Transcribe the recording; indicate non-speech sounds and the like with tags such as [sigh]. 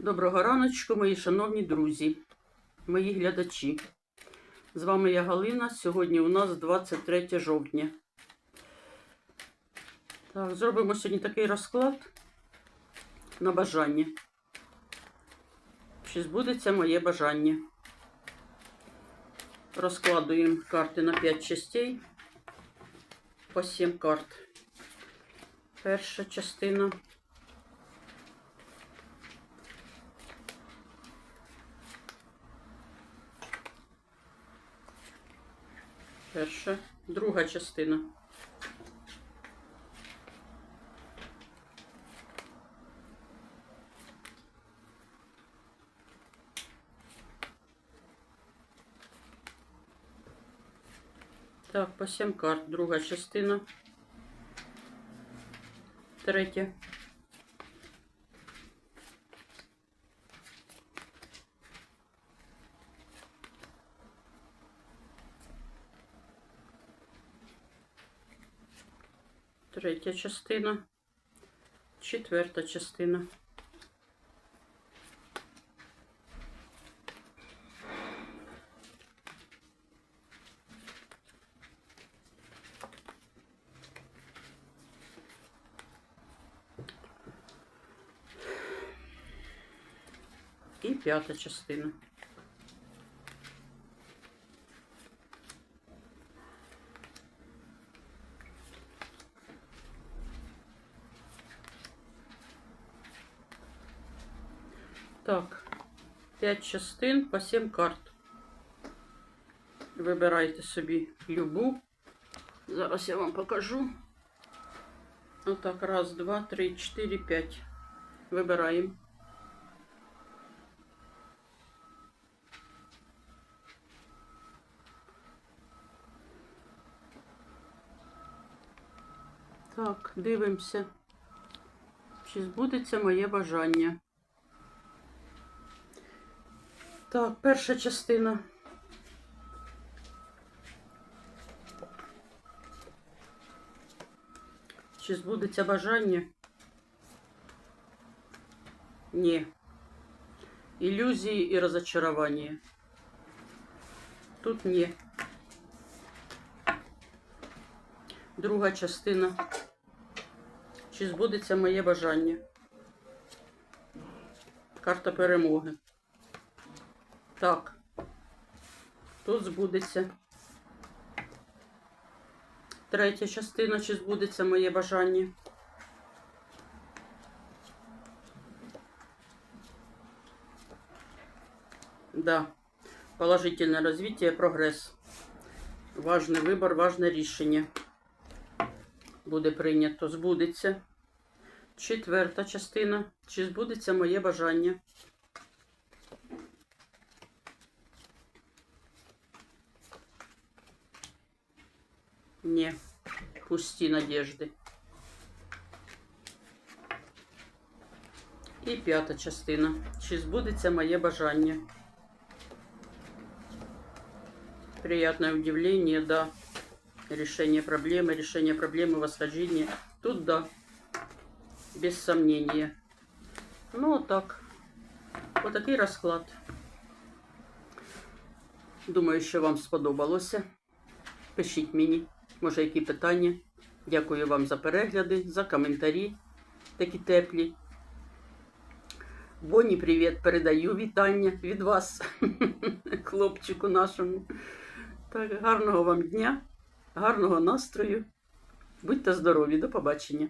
Доброго раночку, мої шановні друзі, мої глядачі. З вами я Галина. Сьогодні у нас 23 жовтня. Так, зробимо сьогодні такий розклад на бажання. Чи збудеться моє бажання? Розкладуємо карти на 5 частей по 7 карт. Перша частина. Перша, друга частина. Так, по 7 карт. Друга частина. Третя. Третя частина. Четверта частина. І п'ята частина. Так, 5 частин по 7 карт. Вибирайте собі любу. Зараз я вам покажу. Отак, раз, два, три, чотири, п'ять. Вибираємо. Так, дивимося. Чи збудеться моє бажання. Так, перша частина. Чи збудеться бажання? Ні. Ілюзії і розочарування. Тут ні. Друга частина. Чи збудеться моє бажання? Карта перемоги. Так. Тут збудеться. Третя частина, чи збудеться моє бажання. Да. Положительное развитие, прогресс. Важний вибор, важне рішення. Буде прийнято, збудеться. Четверта частина. Чи збудеться моє бажання? Ні, пусті надежди. І п'ята частина. Чи збудеться моє бажання? Приятное удивление, да. Решение проблемы, решение проблемы, восхождение. Тут да. Без сомнения. Ну, так. Вот такий розклад. Думаю, що вам сподобалося. Пишіть мені, може, які питання. Дякую вам за перегляди, за коментарі такі теплі. Боні, привіт, передаю вітання від вас, [laughs] хлопчику нашому. Так, гарного вам дня, гарного настрою. Будьте здорові, до побачення.